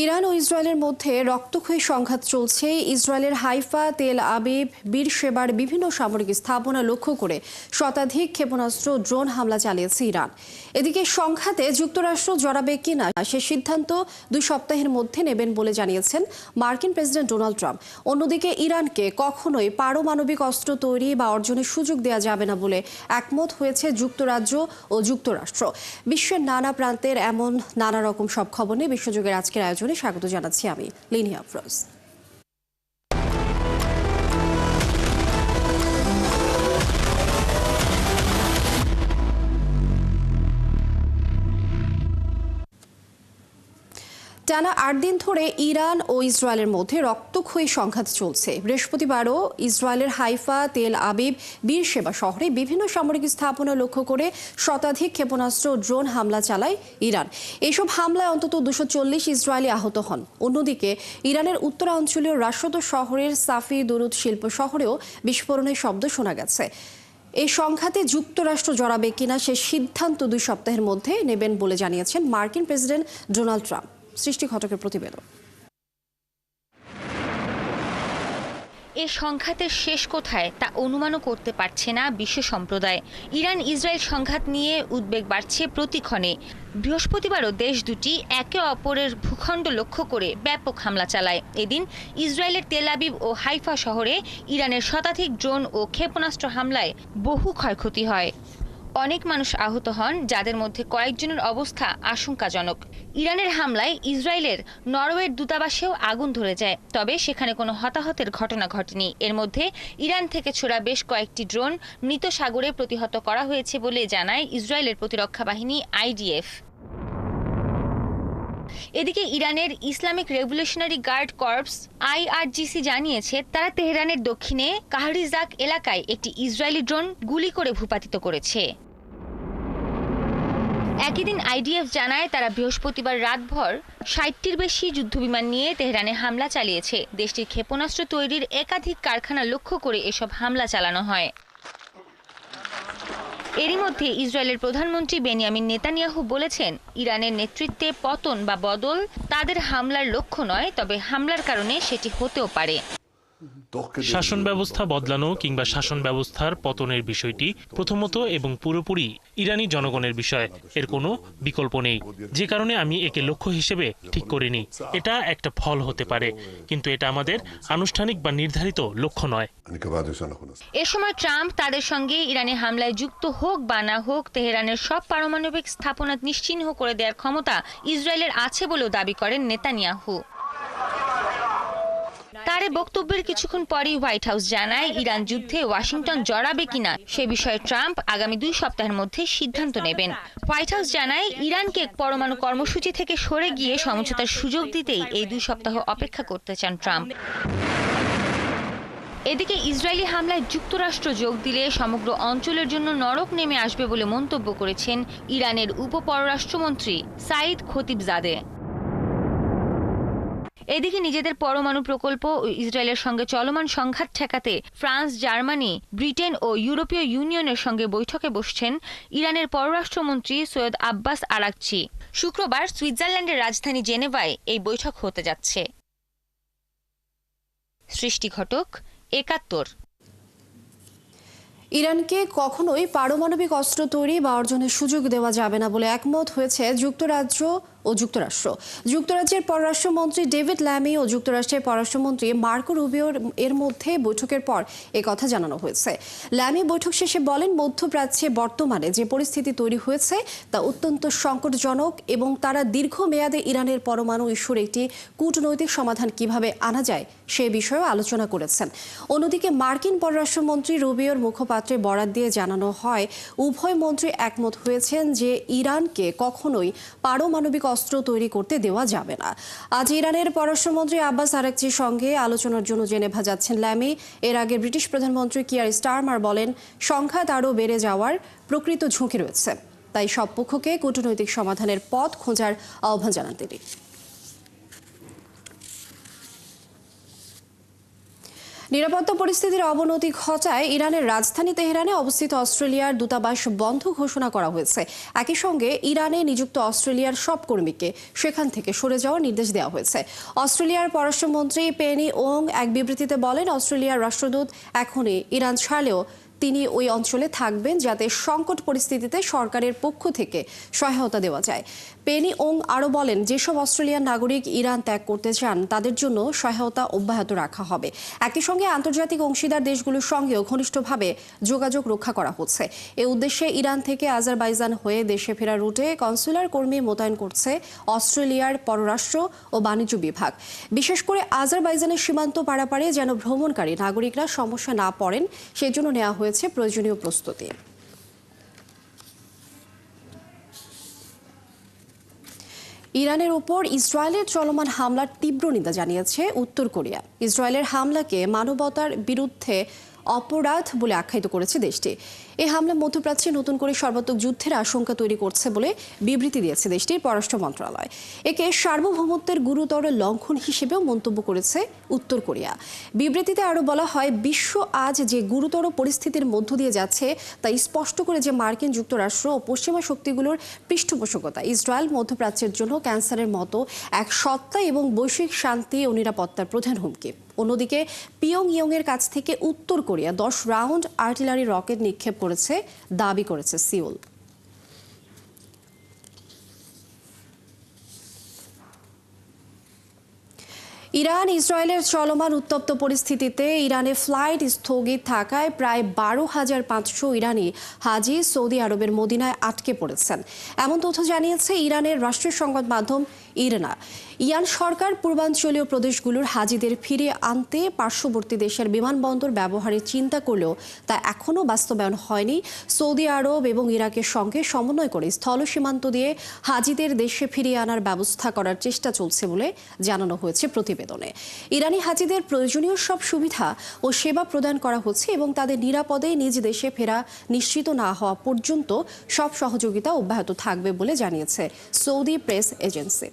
Iran ও ইসরায়েলের মধ্যে রক্তক্ষয়ী সংঘাত চলছে। ইসরায়েলের হাইফা, তেল আবিব, বীর সেবার বিভিন্ন সামরিক স্থাপনা লক্ষ্য করে শতাধিক ক্ষেপণাস্ত্র ড্রোন হামলা চালিয়েছে ইরান। এদিকে সংঘাতে যুক্তরাষ্ট্র জড়াবে কিনা সে সিদ্ধান্ত দুই সপ্তাহের মধ্যে নেবেন বলে জানিয়েছেন মার্কিন প্রেসিডেন্ট ডোনাল্ড ট্রাম্প। অন্যদিকে ইরানকে কখনোই পারমাণবিক অস্ত্র তৈরি বা অর্জনের সুযোগ দেওয়া যাবে না বলে একমত হয়েছে যুক্তরাজ্য ও যুক্তরাষ্ট্র। বিশ্বের নানা প্রান্তের এমন নানা রকম সব খবর নিয়ে বিশ্বযুগের আজকের আয়োজনে স্বাগত জানাচ্ছি আমি লিনিয়া আফরোজ। টানা আট দিন ধরে ইরান ও ইসরায়েলের মধ্যে রক্তক্ষয়ী সংঘাত চলছে। বৃহস্পতিবারও ইসরায়েলের হাইফা, তেল আবিব, বীর সেবা শহরে বিভিন্ন সামরিক স্থাপনা লক্ষ্য করে শতাধিক ক্ষেপণাস্ত্র ড্রোন হামলা চালায় ইরান। এসব হামলায় অন্তত দুশো চল্লিশ ইসরায়েলি আহত হন। অন্যদিকে, ইরানের উত্তরাঞ্চলীয় রাশদ শহরের সাফি দুরুদ শিল্প শহরেও বিস্ফোরণের শব্দ শোনা গেছে। এই সংঘাতে যুক্তরাষ্ট্র জড়াবে কিনা সে সিদ্ধান্ত দুই সপ্তাহের মধ্যে নেবেন বলে জানিয়েছেন মার্কিন প্রেসিডেন্ট ডোনাল্ড ট্রাম্প। সৃষ্টি ঘটকের প্রতিবেদন। এ সংঘাতের শেষ কোথায় তা অনুমানও করতে পারছে না বিশ্ব সম্প্রদায়। ইরান ইসরায়েল সংঘাত নিয়ে উদ্বেগ বাড়ছে প্রতিক্ষণে। বৃহস্পতিবারও দেশ দুটি একে অপরের ভূখণ্ড লক্ষ্য করে ব্যাপক হামলা চালায়। এদিন ইসরায়েলের তেল আবিব ও হাইফা শহরে ইরানের শতাধিক ড্রোন ও ক্ষেপণাস্ত্র হামলায় বহু ক্ষয়ক্ষতি হয়। অনেক মানুষ আহত হন, যাদের মধ্যে কয়েকজনের অবস্থা আশঙ্কাজনক। ইরানের হামলায় ইসরায়েলের নরওয়ের দূতাবাসেও আগুন ধরে যায়, তবে সেখানে কোনো হতাহতের ঘটনা ঘটেনি। এর মধ্যে ইরান থেকে ছোড়া বেশ কয়েকটি ড্রোন মৃত সাগরে প্রতিহত করা হয়েছে বলে জানায় ইসরায়েলের প্রতিরক্ষা বাহিনী আইডিএফ। এদিকে ইরানের Islamic revolutionary guard corps IRGC জানিয়েছে, তারা তেহরানের দক্ষিণে কাহরিজাক এলাকায় একটি ইসরায়েলি ড্রোন গুলি করে ভূপাতিত করেছে। একই দিন আইডিএফ জানায়, তারা বৃহস্পতিবার রাতভর ষাটটির বেশি যুদ্ধবিমান নিয়ে তেহরানে হামলা চালিয়েছে। দেশটির ক্ষেপণাস্ত্র তৈরির একাধিক কারখানা লক্ষ্য করে এসব হামলা চালানো হয়। এরই মধ্যে ইসরায়েলের প্রধানমন্ত্রী বেনিয়ামিন নেতানিয়াহু বলেছেন, ইরানের নেতৃত্বে পতন বা বদল তাদের হামলার লক্ষ্য নয়, তবে হামলার কারণে সেটি হতেও পারে। শাসন ব্যবস্থা বদলানো কিংবা শাসন ব্যবস্থার পতনের বিষয়টি প্রথমত এবং পুরোপুরি ইরানি জনগণের বিষয়। এর কোনো বিকল্প নেই। যে কারণে আমি একে লক্ষ্য হিসেবে ঠিক করিনি। এটা একটা ফল হতে পারে। কিন্তু এটা আমাদের আনুষ্ঠানিক বা নির্ধারিত লক্ষ্য নয়। এ সময় ট্রাম্প তাদের সঙ্গে ইরানে হামলায় যুক্ত হোক বা না হোক তেহরানের সব পারমাণবিক স্থাপনা নিশ্চিহ্ন করে দেওয়ার ক্ষমতা ইসরায়েলের আছে বলেও দাবি করেন নেতানিয়াহু। তার বক্তব্যের কিছুক্ষণ পরই হোয়াইট হাউস জানায়, ইরান যুদ্ধে ওয়াশিংটন জড়াবে কিনা সে বিষয়ে ট্রাম্প আগামী দুই সপ্তাহের মধ্যে সিদ্ধান্ত নেবেন। হোয়াইট হাউস জানায়, ইরানকে পরমাণু কর্মসূচি থেকে সরে গিয়ে সমঝোতার সুযোগ দিতেই এই দুই সপ্তাহ অপেক্ষা করতে চান ট্রাম্প। এদিকে ইসরায়েলি হামলায় যুক্তরাষ্ট্র যোগ দিলে সমগ্র অঞ্চলের জন্য নরক নেমে আসবে বলে মন্তব্য করেছেন ইরানের উপ পররাষ্ট্রমন্ত্রী সাইদ খতিবজাদে। এদিকে নিজেদের পরমাণু প্রকল্প ও ইসরায়েলের সঙ্গে চলমান সংঘাত ঠেকাতে ফ্রান্স, জার্মানি, ব্রিটেন ও ইউরোপীয় ইউনিয়নের সঙ্গে বৈঠকে বসছেন ইরানের পররাষ্ট্রমন্ত্রী সৈয়দ আব্বাস আরাকচি। শুক্রবার সুইজারল্যান্ডের রাজধানী জেনেভায় এই বৈঠক হতে যাচ্ছে। সৃষ্টি ঘটক একাত্তর। ইরানকে কখনোই পারমাণবিক অস্ত্র তৈরি বা অর্জনের সুযোগ দেওয়া যাবে না বলে একমত হয়েছে যুক্তরাজ্য ও যুক্তরাষ্ট্র। যুক্তরাজ্যের পররাষ্ট্রমন্ত্রী ডেভিড ল্যামি ও যুক্তরাষ্ট্রের পররাষ্ট্রমন্ত্রী মার্কো রুবিওর এর মধ্যে বৈঠকের পর এ কথা জানানো হয়েছে। ল্যামি বৈঠক শেষে বলেন, মধ্যপ্রাচ্যে বর্তমানে যে পরিস্থিতি তৈরি হয়েছে তা অত্যন্ত সংকটজনক এবং তারা দীর্ঘমেয়াদে ইরানের পরমাণু ইস্যুর একটি কূটনৈতিক সমাধান কীভাবে আনা যায় সে বিষয়েও আলোচনা করেছেন। অন্যদিকে মার্কিন পররাষ্ট্রমন্ত্রী রুবিওর মুখপাত্রে বরাত দিয়ে জানানো হয়, উভয় মন্ত্রী একমত হয়েছেন যে ইরানকে কখনোই পারমাণবিক অস্ত্র তৈরি করতে দেওয়া যাবে না। আজ ইরানের পররাষ্ট্রমন্ত্রী আব্বাস আরাকচির সঙ্গে আলোচনার জন্য জেনেভা যাচ্ছেন ল্যামি। এর আগে ব্রিটিশ প্রধানমন্ত্রী কিয়ার স্টারমার বলেন সংখ্যা তারও বেড়ে যাওয়ার প্রকৃত ঝুঁকি রয়েছে। তাই সব পক্ষকে কূটনৈতিক সমাধানের পথ খোঁজার আহ্বান জানান তিনি। নিরাপত্তা পরিস্থিতির অবনতি ঘটায় ইরানের রাজধানী তেহরানে অবস্থিত অস্ট্রেলিয়ার দূতাবাস বন্ধ ঘোষণা করা হয়েছে। একই সঙ্গে ইরানে নিযুক্ত অস্ট্রেলিয়ার সব কর্মীকে সেখান থেকে সরে যাওয়ার নির্দেশ দেওয়া হয়েছে। অস্ট্রেলিয়ার পররাষ্ট্রমন্ত্রী পেনি ওং এক বিবৃতিতে বলেন, অস্ট্রেলিয়ার রাষ্ট্রদূত এখনই ইরান ছাড়লেও তিনি ওই অঞ্চলে থাকবেন যাতে সংকট পরিস্থিতিতে সরকারের পক্ষ থেকে সহায়তা দেওয়া যায়। পেনি ওং আরও বলেন, যেসব অস্ট্রেলিয়ান নাগরিক ইরান ত্যাগ করতে চান, তাদের জন্য সহায়তা অব্যাহত রাখা হবে। একই সঙ্গে আন্তর্জাতিক অংশীদার দেশগুলোর সঙ্গেও ঘনিষ্ঠভাবে যোগাযোগ রক্ষা করা হচ্ছে। এ উদ্দেশ্যে ইরান থেকে আজারবাইজান হয়ে দেশে ফেরার রুটে কনসুলার কর্মী মোতায়েন করছে অস্ট্রেলিয়ার পররাষ্ট্র ও বাণিজ্য বিভাগ। বিশেষ করে আজারবাইজানের সীমান্ত পারাপারে যেন ভ্রমণকারী নাগরিকরা সমস্যা না পড়েন, সেজন্য নেওয়া হয়েছে প্রয়োজনীয় প্রস্তুতি। ইরানের ওপর ইসরায়েলের চলমান হামলার তীব্র নিন্দা জানিয়েছে উত্তর কোরিয়া। ইসরায়েলের হামলাকে মানবতার বিরুদ্ধে অপরাধ বলে আখ্যায়িত করেছে দেশটি। এই হামলা মধ্যপ্রাচ্যে নতুন করে সর্বাত্মক যুদ্ধের আশঙ্কা তৈরি করছে বলে বিবৃতি দিয়েছে দেশটির পররাষ্ট্র মন্ত্রণালয়। একে সার্বভৌমত্বের গুরুতর লঙ্ঘন হিসেবেও মন্তব্য করেছে উত্তর কোরিয়া। বিবৃতিতে আরও বলা হয়, বিশ্ব আজ যে গুরুতর পরিস্থিতির মধ্য দিয়ে যাচ্ছে তা স্পষ্ট করে যে মার্কিন যুক্তরাষ্ট্র ও পশ্চিমা শক্তিগুলোর পৃষ্ঠপোষকতা, ইসরায়েল মধ্যপ্রাচ্যের জন্য ক্যান্সারের মতো এক সত্তা এবং বৈশ্বিক শান্তি ও নিরাপত্তার প্রধান হুমকি। অন্যদিকে পিয়ং ইয়ং এর কাছ থেকে উত্তর কোরিয়া দশ রাউন্ড আর্টিলারি রকেট নিক্ষেপ করেছে, দাবি করেছে সিউল। ইরান, ইসরায়েলের চলমান উত্তপ্ত পরিস্থিতিতে ইরানে ফ্লাইট স্থগিত থাকায় প্রায় বারো হাজার পাঁচশো ইরানি হাজি সৌদি আরবের মদিনায় আটকে পড়েছেন। এমন তথ্য জানিয়েছে ইরানের রাষ্ট্রীয় সংবাদ মাধ্যম ইরানা। ইয়ান সরকার পূর্বাঞ্চলীয় প্রদেশগুলোর হাজিদের ফিরে আনতে পার্শ্ববর্তী দেশের বিমানবন্দর ব্যবহারের চিন্তা করলেও তা এখনও বাস্তবায়ন হয়নি। সৌদি আরব এবং ইরাকের সঙ্গে সমন্বয় করে স্থল সীমান্ত দিয়ে হাজিদের দেশে ফিরিয়ে আনার ব্যবস্থা করার চেষ্টা চলছে বলে জানানো হয়েছে প্রতিবেদনে। ইরানি হাজিদের প্রয়োজনীয় সব সুবিধা ও সেবা প্রদান করা হচ্ছে এবং তাদের নিরাপদে নিজ দেশে ফেরা নিশ্চিত না হওয়া পর্যন্ত সব সহযোগিতা অব্যাহত থাকবে বলে জানিয়েছে সৌদি প্রেস এজেন্সি।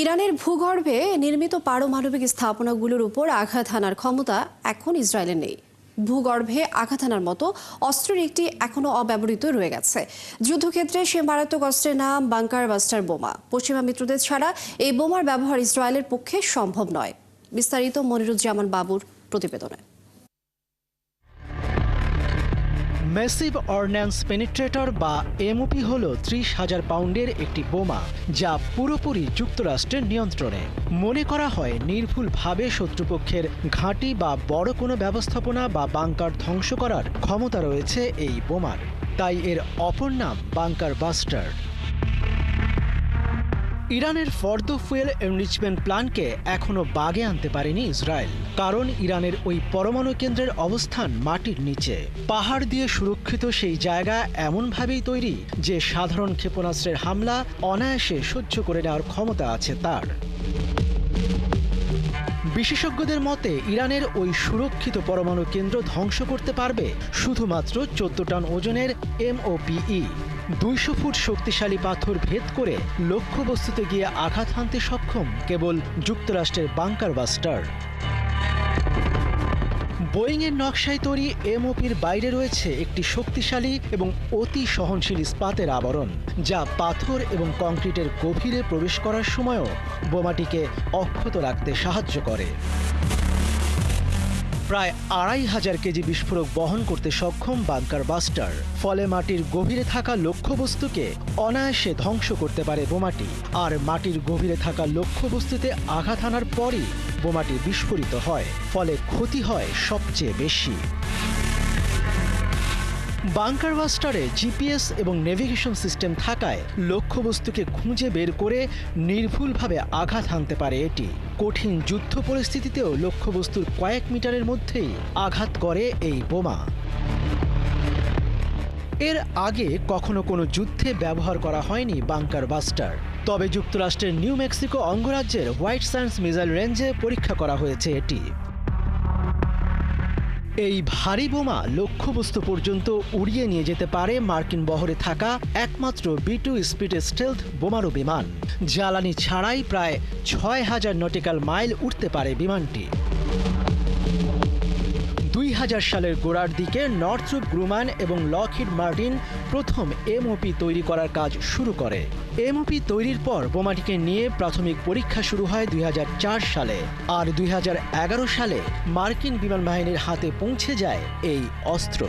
ইরানের ভূগর্ভে নির্মিত পারমাণবিক স্থাপনাগুলোর উপর আঘাত হানার ক্ষমতা এখন ইসরায়েলের নেই। ভূগর্ভে আঘাত হানার মতো অস্ত্রের একটি এখনও অব্যবহৃত রয়ে গেছে। যুদ্ধক্ষেত্রে সে মারাত্মক অস্ত্রের নাম বাংকার বাস্টার বোমা। পশ্চিমা মিত্রদের ছাড়া এই বোমার ব্যবহার ইসরায়েলের পক্ষে সম্ভব নয়। বিস্তারিত মনিরুজ্জামান বাবুর প্রতিবেদনে। ম্যাসিভ অর্ন্যান্স পেনিট্রেটর বা এমওপি হল ত্রিশ হাজার পাউন্ডের একটি বোমা যা পুরোপুরি যুক্তরাষ্ট্রের নিয়ন্ত্রণে। মনে করা হয় নির্ভুলভাবে শত্রুপক্ষের ঘাঁটি বা বড় কোনো ব্যবস্থাপনা বা বাংকার ধ্বংস করার ক্ষমতা রয়েছে এই বোমার। তাই এর অপর নাম বাংকার বাস্টার। ইরানের ফর্দ ফুয়েল এনরিচমেন্ট প্ল্যান্টকে এখনও বাগে আনতে পারেনি ইসরায়েল, কারণ ইরানের ওই পরমাণু কেন্দ্রের অবস্থান মাটির নিচে। পাহাড় দিয়ে সুরক্ষিত সেই জায়গা এমনভাবেই তৈরি যে সাধারণ ক্ষেপণাস্ত্রের হামলা অনায়াসে সহ্য করে নেওয়ার ক্ষমতা আছে তার। বিশেষজ্ঞদের মতে, ইরানের ওই সুরক্ষিত পরমাণু কেন্দ্র ধ্বংস করতে পারবে শুধুমাত্র চোদ্দ টন ওজনের এমওপিই। দুইশো ফুট শক্তিশালী পাথর ভেদ করে লক্ষ্যবস্তুতে গিয়ে আঘাত হানতে সক্ষম কেবল যুক্তরাষ্ট্রের বাংকার বাস্টার। বোয়িংয়ের নকশায় তৈরি এমওপির বাইরে রয়েছে একটি শক্তিশালী এবং অতি সহনশীল ইস্পাতের আবরণ, যা পাথর এবং কংক্রিটের গভীরে প্রবেশ করার সময়ও বোমাটিকে অক্ষত রাখতে সাহায্য করে। প্রায় আড়াই হাজার কেজি বিস্ফোরক বহন করতে সক্ষম বাংকার বাস্টার। ফলে মাটির গভীরে থাকা লক্ষ্যবস্তুকে অনায়াসে ধ্বংস করতে পারে বোমাটি। আর মাটির গভীরে থাকা লক্ষ্যবস্তুতে আঘাত আনার পরই বোমাটি বিস্ফোরিত হয়, ফলে ক্ষতি হয় সবচেয়ে বেশি। বাংকার বাস্টারে জিপিএস এবং নেভিগেশন সিস্টেম থাকায় লক্ষ্যবস্তুকে খুঁজে বের করে নির্ভুলভাবে আঘাত হানতে পারে এটি। কঠিন যুদ্ধ পরিস্থিতিতেও লক্ষ্যবস্তুর কয়েক মিটারের মধ্যেই আঘাত করে এই বোমা। এর আগে কখনো কোনো যুদ্ধে ব্যবহার করা হয়নি বাংকার বাস্টার। তবে যুক্তরাষ্ট্রের নিউ মেক্সিকো অঙ্গরাজ্যের হোয়াইট সায়েন্স মিসাইল রেঞ্জে পরীক্ষা করা হয়েছে এটি। এই ভারী বোমা লক্ষ্যবস্তু পর্যন্ত উড়িয়ে নিয়ে যেতে পারে মার্কিন বহরে থাকা একমাত্র বি টু স্পিড স্টেলথ বোমারু বিমান। জ্বালানি ছাড়াই প্রায় ছয় হাজার নটিক্যাল মাইল উঠতে পারে বিমানটি। সালের গোড়ার দিকে নর্থরুপ গ্রুমান এবং লকহিড মার্টিন প্রথম এমওপি তৈরি করার কাজ শুরু করে। এমওপি তৈরির পর বোমাটিকে নিয়ে প্রাথমিক পরীক্ষা শুরু হয় দুই হাজার চার সালে। আর দুই হাজার এগারো সালে মার্কিন বিমান বাহিনীর হাতে পৌঁছে যায় এই অস্ত্র।